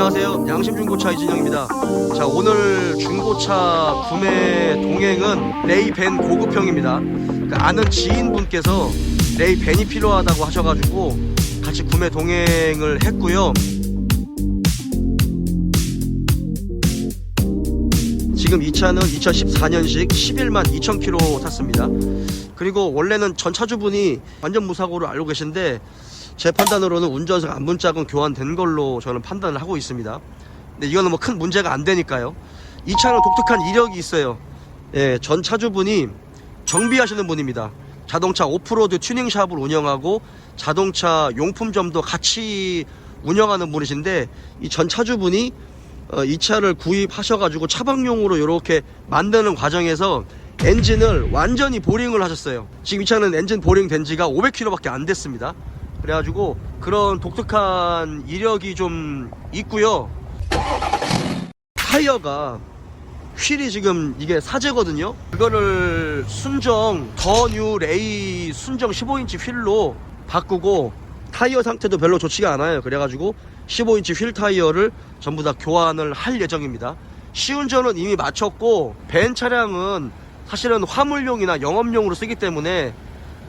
안녕하세요. 양심중고차 이진영입니다. 자, 오늘 중고차 구매 동행은 레이벤 고급형입니다. 그 아는 지인분께서 레이벤이 필요하다고 하셔가지고 같이 구매 동행을 했고요. 지금 이 차는 2014년식 11만 2천 킬로 탔습니다. 그리고 원래는 전 차주분이 완전 무사고를 알고 계신데 제 판단으로는 운전석 안문짝은 교환된 걸로 저는 판단을 하고 있습니다. 근데 이거는 뭐 큰 문제가 안 되니까요. 이 차는 독특한 이력이 있어요. 예, 전 차주분이 정비하시는 분입니다. 자동차 오프로드 튜닝샵을 운영하고 자동차 용품점도 같이 운영하는 분이신데 이 전 차주분이 어, 이 차를 구입하셔가지고 차박용으로 이렇게 만드는 과정에서 엔진을 완전히 보링을 하셨어요. 지금 이 차는 엔진 보링 된 지가 500km밖에 안 됐습니다. 그래가지고 그런 독특한 이력이 좀 있고요. 타이어가 휠이 지금 이게 사제거든요. 그거를 순정 더 뉴 레이 순정 15인치 휠로 바꾸고 타이어 상태도 별로 좋지가 않아요. 그래가지고 15인치 휠 타이어를 전부 다 교환을 할 예정입니다. 시운전은 이미 마쳤고 벤 차량은 사실은 화물용이나 영업용으로 쓰기 때문에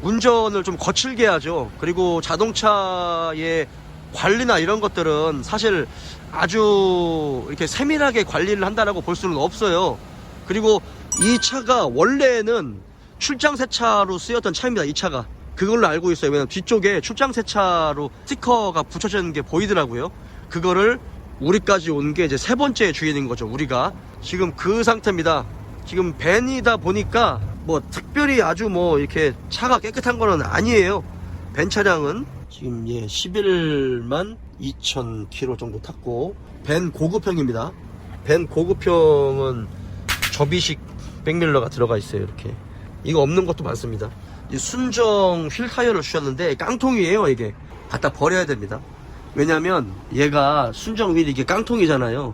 운전을 좀 거칠게 하죠. 그리고 자동차의 관리나 이런 것들은 사실 아주 이렇게 세밀하게 관리를 한다라고 볼 수는 없어요. 그리고 이 차가 원래는 출장 세차로 쓰였던 차입니다. 이 차가. 그걸로 알고 있어요. 왜냐면 뒤쪽에 출장 세차로 스티커가 붙여져 있는 게 보이더라고요. 그거를 우리까지 온 게 이제 세 번째 주인인 거죠. 우리가. 지금 그 상태입니다. 지금 벤이다 보니까 뭐 특별히 아주 뭐 이렇게 차가 깨끗한 거는 아니에요. 벤 차량은 지금 예 11만 2천 킬로 정도 탔고 벤 고급형입니다. 벤 고급형은 접이식 백밀러가 들어가 있어요. 이렇게 이거 없는 것도 많습니다. 이 순정 휠 타이어를 주셨는데 깡통이에요. 이게 갖다 버려야 됩니다. 왜냐면 얘가 순정 휠이 이게 깡통이잖아요.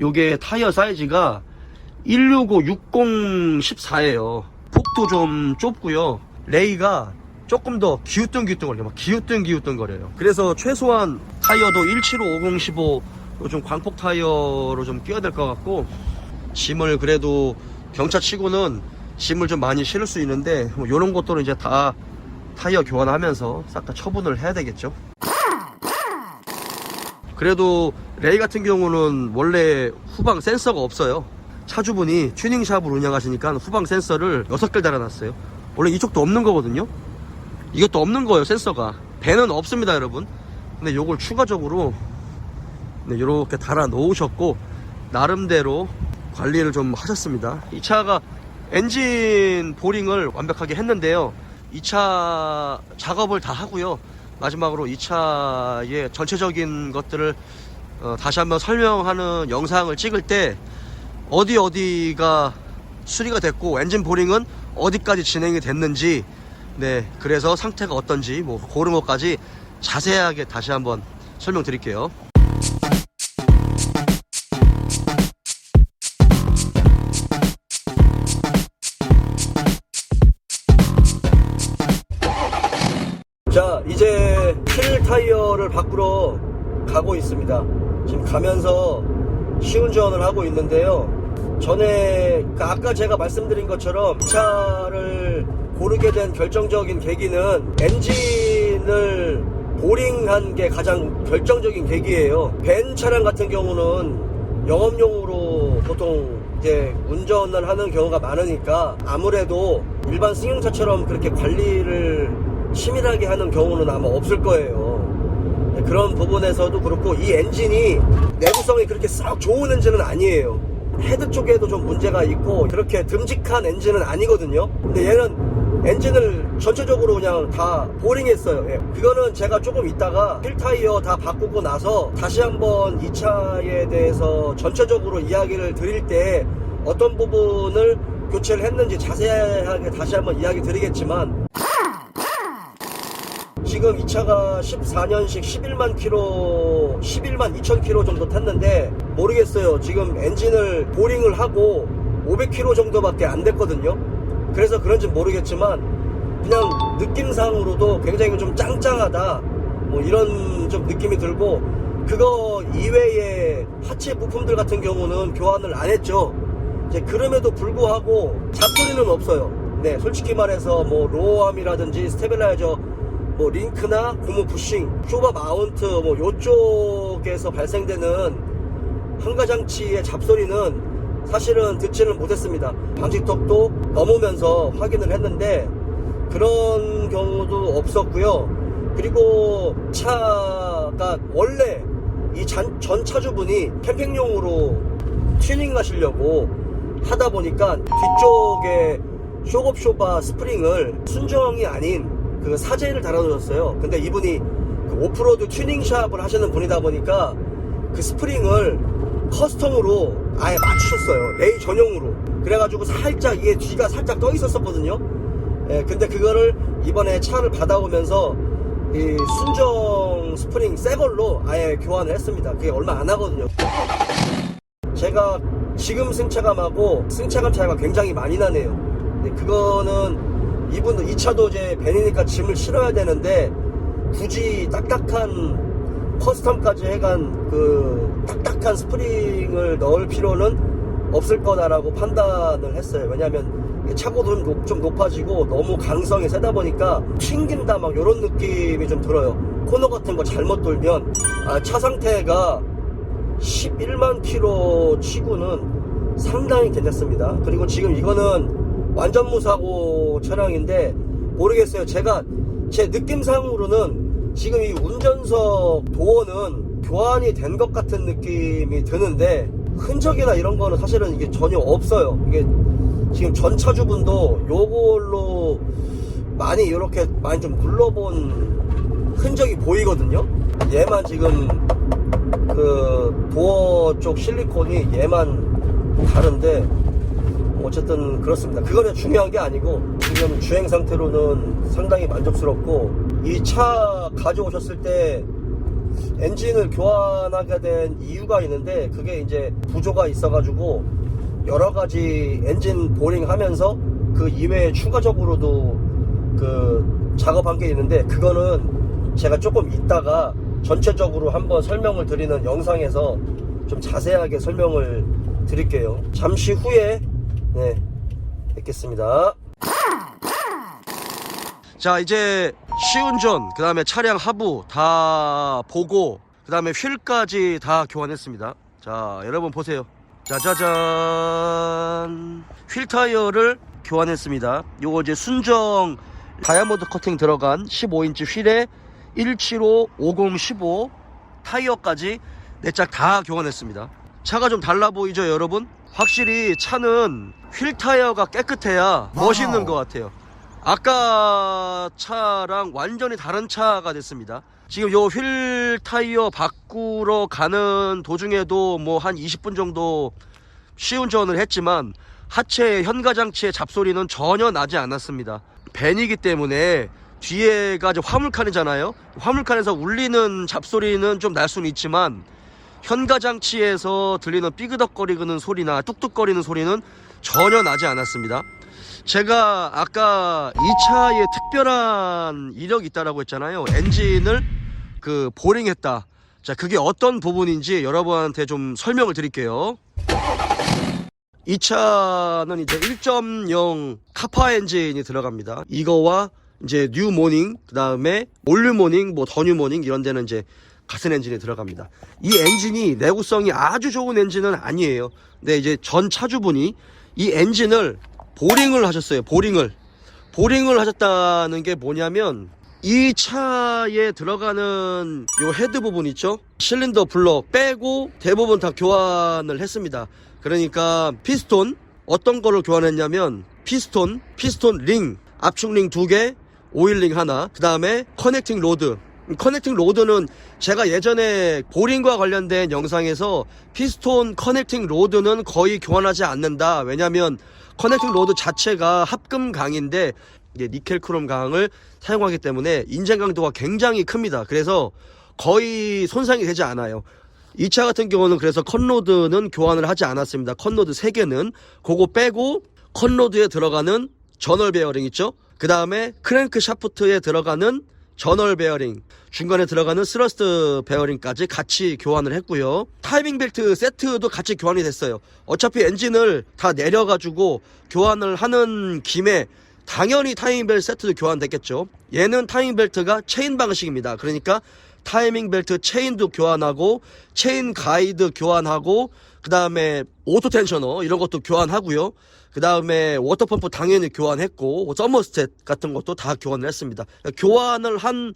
요게 타이어 사이즈가 165 60 14예요. 폭도 좀 좁고요. 레이가 조금 더 기우뚱기우뚱거려요. 막 기우뚱기우뚱거려요. 그래서 최소한 타이어도 175 50 15좀 광폭 타이어로 좀 끼워야 될 것 같고 짐을 그래도 경차 치고는 짐을 좀 많이 실을 수 있는데 뭐 이런 것들은 이제 다 타이어 교환하면서 싹 다 처분을 해야 되겠죠. 그래도 레이 같은 경우는 원래 후방 센서가 없어요. 차주분이 튜닝샵을 운영하시니까 후방 센서를 6개 달아놨어요. 원래 이쪽도 없는 거거든요. 이것도 없는 거예요, 센서가. 배는 없습니다, 여러분. 근데 요걸 추가적으로 네, 이렇게 달아 놓으셨고 나름대로 관리를 좀 하셨습니다. 이 차가 엔진 보링을 완벽하게 했는데요. 이차 작업을 다 하고요. 마지막으로 이 차의 전체적인 것들을 어, 다시 한번 설명하는 영상을 찍을 때 어디 어디가 수리가 됐고 엔진 보링은 어디까지 진행이 됐는지 네 그래서 상태가 어떤지 뭐 그런 것까지 자세하게 다시 한번 설명드릴게요. 자 이제 휠 타이어를 바꾸러 가고 있습니다 지금 가면서 시운전을 하고 있는데요 전에 그 아까 제가 말씀드린 것처럼 이 차를 고르게 된 결정적인 계기는 엔진을 보링한 게 가장 결정적인 계기예요 벤 차량 같은 경우는 영업용으로 보통 이제 운전을 하는 경우가 많으니까 아무래도 일반 승용차처럼 그렇게 관리를 치밀하게 하는 경우는 아마 없을 거예요. 네, 그런 부분에서도 그렇고 이 엔진이 내구성이 그렇게 썩 좋은 엔진은 아니에요. 헤드 쪽에도 좀 문제가 있고 그렇게 듬직한 엔진은 아니거든요. 근데 얘는 엔진을 전체적으로 그냥 다 보링했어요. 예. 그거는 제가 조금 있다가 휠 타이어 다 바꾸고 나서 다시 한번 이 차에 대해서 전체적으로 이야기를 드릴 때 어떤 부분을 교체를 했는지 자세하게 다시 한번 이야기 드리겠지만 지금 이 차가 14년식 11만 킬로, 11만 2천 킬로 정도 탔는데 모르겠어요. 지금 엔진을 보링을 하고 500킬로 정도밖에 안 됐거든요. 그래서 그런지 모르겠지만 그냥 느낌상으로도 굉장히 좀 짱짱하다. 뭐 이런 좀 느낌이 들고 그거 이외에 하체 부품들 같은 경우는 교환을 안 했죠. 이제 그럼에도 불구하고 잡소리는 없어요. 네, 솔직히 말해서 뭐 로어암이라든지 스테빌라이저, 뭐 링크나 고무 부싱, 쇼바 마운트 뭐 요쪽에서 발생되는 환가장치의 잡소리는 사실은 듣지는 못했습니다. 방지턱도 넘으면서 확인을 했는데 그런 경우도 없었고요. 그리고 차가 원래 이 전 차주분이 캠핑용으로 튜닝 하시려고 하다 보니까 뒤쪽에 쇼겁 쇼바 스프링을 순정이 아닌 그 사제를 달아놓으셨어요. 근데 이분이 그 오프로드 튜닝 샵을 하시는 분이다 보니까 그 스프링을 커스텀으로 아예 맞추셨어요. 레이 전용으로. 그래가지고 살짝 이게 뒤가 살짝 떠 있었었거든요. 예, 근데 그거를 이번에 차를 받아오면서 이 순정 스프링 새 걸로 아예 교환을 했습니다. 그게 얼마 안 하거든요. 제가 지금 승차감하고 승차감 차이가 굉장히 많이 나네요. 근데 그거는 이분도 이 차도 이제 벤이니까 짐을 실어야 되는데 굳이 딱딱한 커스텀까지 해간 그 딱딱한 스프링을 넣을 필요는 없을 거다라고 판단을 했어요. 왜냐하면 차고도 좀, 높아지고 너무 강성이 세다 보니까 튕긴다 막 이런 느낌이 좀 들어요. 코너 같은 거 잘못 돌면 아, 차 상태가 11만 킬로 치고는 상당히 괜찮습니다. 그리고 지금 이거는 완전 무사고 차량인데 모르겠어요. 제가 제 느낌상으로는 지금 이 운전석 도어는 교환이 된 것 같은 느낌이 드는데 흔적이나 이런 거는 사실은 이게 전혀 없어요. 이게 지금 전 차주분도 요걸로 많이 이렇게 많이 좀 눌러본 흔적이 보이거든요. 얘만 지금 그 도어 쪽 실리콘이 얘만 다른데 뭐 어쨌든 그렇습니다. 그거는 중요한 게 아니고 지금 주행 상태로는 상당히 만족스럽고 이 차 가져오셨을 때 엔진을 교환하게 된 이유가 있는데 그게 이제 부조가 있어가지고 여러 가지 엔진 보링 하면서 그 이외에 추가적으로도 그 작업한 게 있는데 그거는 제가 조금 이따가 전체적으로 한번 설명을 드리는 영상에서 좀 자세하게 설명을 드릴게요. 잠시 후에 네 뵙겠습니다. 자 이제 시운전 그 다음에 차량 하부 다 보고 그 다음에 휠까지 다 교환했습니다. 자 여러분 보세요. 짜자잔. 휠 타이어를 교환했습니다. 요거 이제 순정 다이아몬드 커팅 들어간 15인치 휠에 175 50 15 타이어까지 네짝다 교환했습니다. 차가 좀 달라 보이죠 여러분 확실히 차는 휠 타이어가 깨끗해야 멋있는 것 같아요 아까 차랑 완전히 다른 차가 됐습니다. 지금 요 휠 타이어 바꾸러 가는 도중에도 뭐 한 20분 정도 시운전을 했지만 하체 현가장치의 잡소리는 전혀 나지 않았습니다. 벤이기 때문에 뒤에가 화물칸이잖아요. 화물칸에서 울리는 잡소리는 좀 날 수는 있지만 현가장치에서 들리는 삐그덕거리는 소리나 뚝뚝거리는 소리는 전혀 나지 않았습니다. 제가 아까 이 차에 특별한 이력이 있다라고 했잖아요. 엔진을 그 보링했다. 자, 그게 어떤 부분인지 여러분한테 좀 설명을 드릴게요. 이 차는 이제 1.0 카파 엔진이 들어갑니다. 이거와 이제 뉴 모닝, 그 다음에 올류 모닝, 뭐 더뉴 모닝 이런 데는 이제 같은 엔진이 들어갑니다. 이 엔진이 내구성이 아주 좋은 엔진은 아니에요. 근데 이제 전 차주분이 이 엔진을 보링을 하셨어요. 보링을. 보링을 하셨다는 게 뭐냐면 이 차에 들어가는 요 헤드 부분 있죠? 실린더 블럭 빼고 대부분 다 교환을 했습니다. 그러니까 피스톤 어떤 거를 교환했냐면 피스톤, 피스톤 링, 압축 링 두 개, 오일 링 하나, 그 다음에 커넥팅 로드. 커넥팅 로드는 제가 예전에 보링과 관련된 영상에서 피스톤 커넥팅 로드는 거의 교환하지 않는다. 왜냐면 커넥팅 로드 자체가 합금 강인데 니켈 크롬 강을 사용하기 때문에 인젠 강도가 굉장히 큽니다. 그래서 거의 손상이 되지 않아요. 이 차 같은 경우는 그래서 컨로드는 교환을 하지 않았습니다. 컨로드 3개는 그거 빼고 컨로드에 들어가는 저널 베어링 있죠? 그 다음에 크랭크 샤프트에 들어가는 저널 베어링, 중간에 들어가는 스러스트 베어링까지 같이 교환을 했고요. 타이밍 벨트 세트도 같이 교환이 됐어요. 어차피 엔진을 다 내려가지고 교환을 하는 김에 당연히 타이밍 벨트 세트도 교환됐겠죠. 얘는 타이밍 벨트가 체인 방식입니다. 그러니까 타이밍 벨트 체인도 교환하고 체인 가이드 교환하고 그 다음에 오토 텐셔너 이런 것도 교환하고요. 그 다음에 워터펌프 당연히 교환했고 서머스탯 같은 것도 다 교환을 했습니다. 교환을 한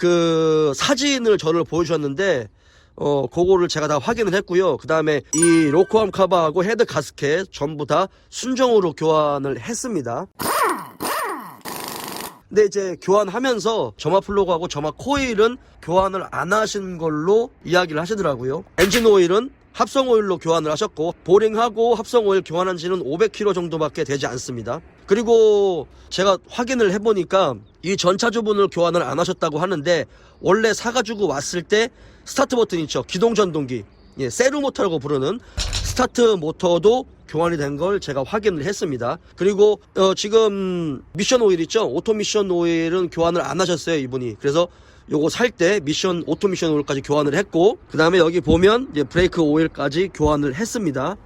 그 사진을 저를 보여주셨는데 어 그거를 제가 다 확인을 했고요. 그 다음에 이 로코암 카바하고 헤드 가스켓 전부 다 순정으로 교환을 했습니다. 근데 이제 교환하면서 점화 플러그하고 점화 코일은 교환을 안 하신 걸로 이야기를 하시더라고요. 엔진 오일은 합성 오일로 교환을 하셨고 보링하고 합성 오일 교환한 지는 500km 정도밖에 되지 않습니다. 그리고 제가 확인을 해보니까 이 전차주분을 교환을 안 하셨다고 하는데 원래 사가지고 왔을 때 스타트 버튼 있죠. 기동 전동기. 예, 세루 모터라고 부르는 스타트 모터도 교환이 된 걸 제가 확인을 했습니다. 그리고 어, 지금 미션 오일 있죠? 오토 미션 오일은 교환을 안 하셨어요, 이분이. 그래서 요거 살 때 미션 오토 미션 오일까지 교환을 했고 그 다음에 여기 보면 이제 브레이크 오일까지 교환을 했습니다.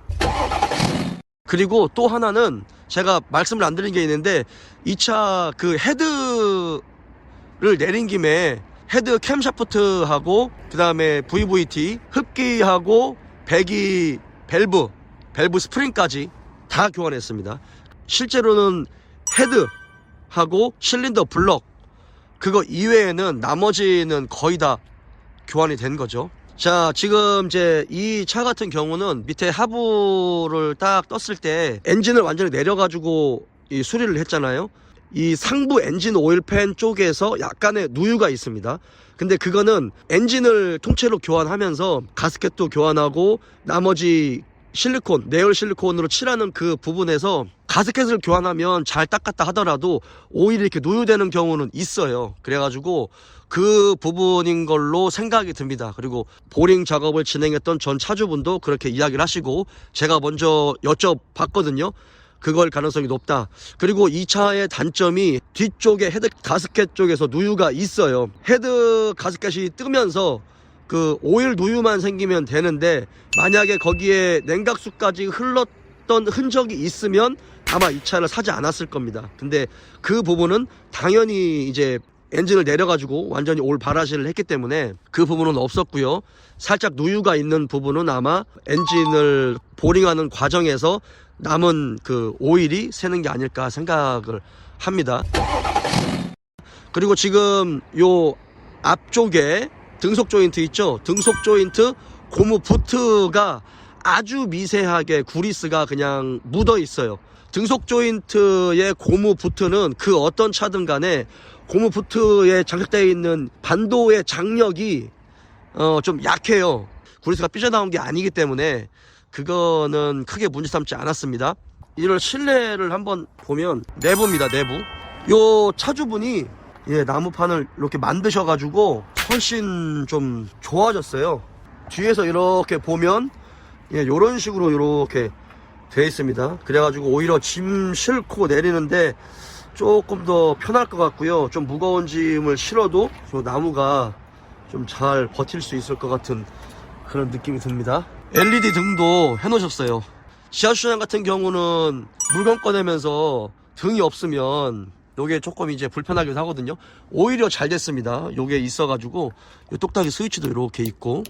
그리고 또 하나는 제가 말씀을 안 드린 게 있는데 이 차 그 헤드를 내린 김에 헤드 캠샤프트하고 그 다음에 VVT 흡기하고 배기 밸브 밸브 스프링까지 다 교환했습니다. 실제로는 헤드하고 실린더 블럭 그거 이외에는 나머지는 거의 다 교환이 된 거죠. 자, 지금 이제 이 차 같은 경우는 밑에 하부를 딱 떴을 때 엔진을 완전히 내려 가지고 이 수리를 했잖아요. 이 상부 엔진 오일팬 쪽에서 약간의 누유가 있습니다. 근데 그거는 엔진을 통째로 교환하면서 가스켓도 교환하고 나머지 실리콘, 내열 실리콘으로 칠하는 그 부분에서 가스켓을 교환하면 잘 닦았다 하더라도 오일이 이렇게 누유되는 경우는 있어요. 그래가지고 그 부분인 걸로 생각이 듭니다. 그리고 보링 작업을 진행했던 전 차주분도 그렇게 이야기를 하시고 제가 먼저 여쭤봤거든요. 그걸 가능성이 높다. 그리고 이 차의 단점이 뒤쪽에 헤드 가스켓 쪽에서 누유가 있어요. 헤드 가스켓이 뜨면서 그 오일 누유만 생기면 되는데 만약에 거기에 냉각수까지 흘렀던 흔적이 있으면 아마 이 차를 사지 않았을 겁니다. 근데 그 부분은 당연히 이제 엔진을 내려가지고 완전히 올 바라시를 했기 때문에 그 부분은 없었고요. 살짝 누유가 있는 부분은 아마 엔진을 보링하는 과정에서 남은 그 오일이 새는 게 아닐까 생각을 합니다. 그리고 지금 요 앞쪽에 등속 조인트 있죠? 등속 조인트 고무 부트가 아주 미세하게 구리스가 그냥 묻어 있어요. 등속 조인트의 고무 부트는 그 어떤 차든 간에 고무 부트에 장착되어 있는 반도의 장력이 어, 좀 약해요. 구리스가 삐져나온 게 아니기 때문에 그거는 크게 문제 삼지 않았습니다. 이를 실내를 한번 보면 내부입니다, 내부. 요 차주분이 예, 나무판을 이렇게 만드셔가지고 훨씬 좀 좋아졌어요. 뒤에서 이렇게 보면 예, 요런 식으로 이렇게 돼 있습니다. 그래가지고 오히려 짐 싣고 내리는데 조금 더 편할 것 같고요. 좀 무거운 짐을 실어도 저 나무가 좀 잘 버틸 수 있을 것 같은 그런 느낌이 듭니다. LED 등도 해놓으셨어요. 지하주차장 같은 경우는 물건 꺼내면서 등이 없으면 요게 조금 이제 불편하기도 하거든요. 오히려 잘 됐습니다. 요게 있어가지고 요 똑딱이 스위치도 이렇게 있고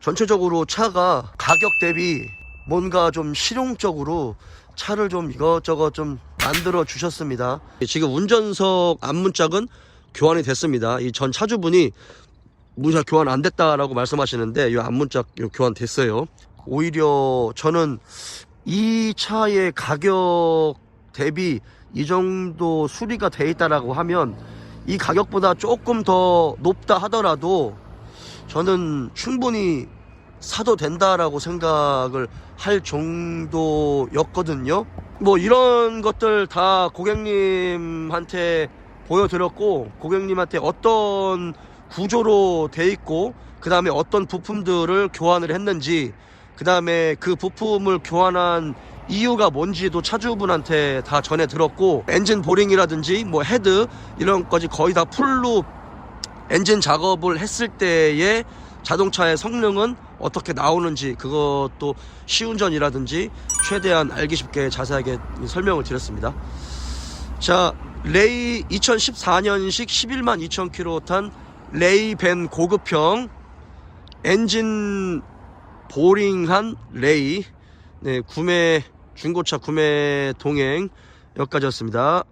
전체적으로 차가 가격 대비 뭔가 좀 실용적으로 차를 좀 이것저것 좀 만들어 주셨습니다. 지금 운전석 앞문짝은 교환이 됐습니다. 이 전 차주분이 문짝 교환 안 됐다라고 말씀하시는데 이 앞문짝 요 교환 됐어요. 오히려 저는 이 차의 가격 대비 이 정도 수리가 돼 있다라고 하면 이 가격보다 조금 더 높다 하더라도 저는 충분히 사도 된다라고 생각을 할 정도였거든요. 뭐 이런 것들 다 고객님한테 보여드렸고 고객님한테 어떤 구조로 돼 있고 그 다음에 어떤 부품들을 교환을 했는지 그 다음에 그 부품을 교환한 이유가 뭔지도 차주분한테 다 전해 들었고 엔진 보링이라든지 뭐 헤드 이런 것까지 거의 다 풀로 엔진 작업을 했을 때의 자동차의 성능은 어떻게 나오는지 그것도 시운전이라든지 최대한 알기 쉽게 자세하게 설명을 드렸습니다. 자, 레이 2014년식 11만 2천 킬로 탄 레이 벤 고급형 엔진 보링한 레이 네, 구매 중고차 구매 동행 여기까지였습니다.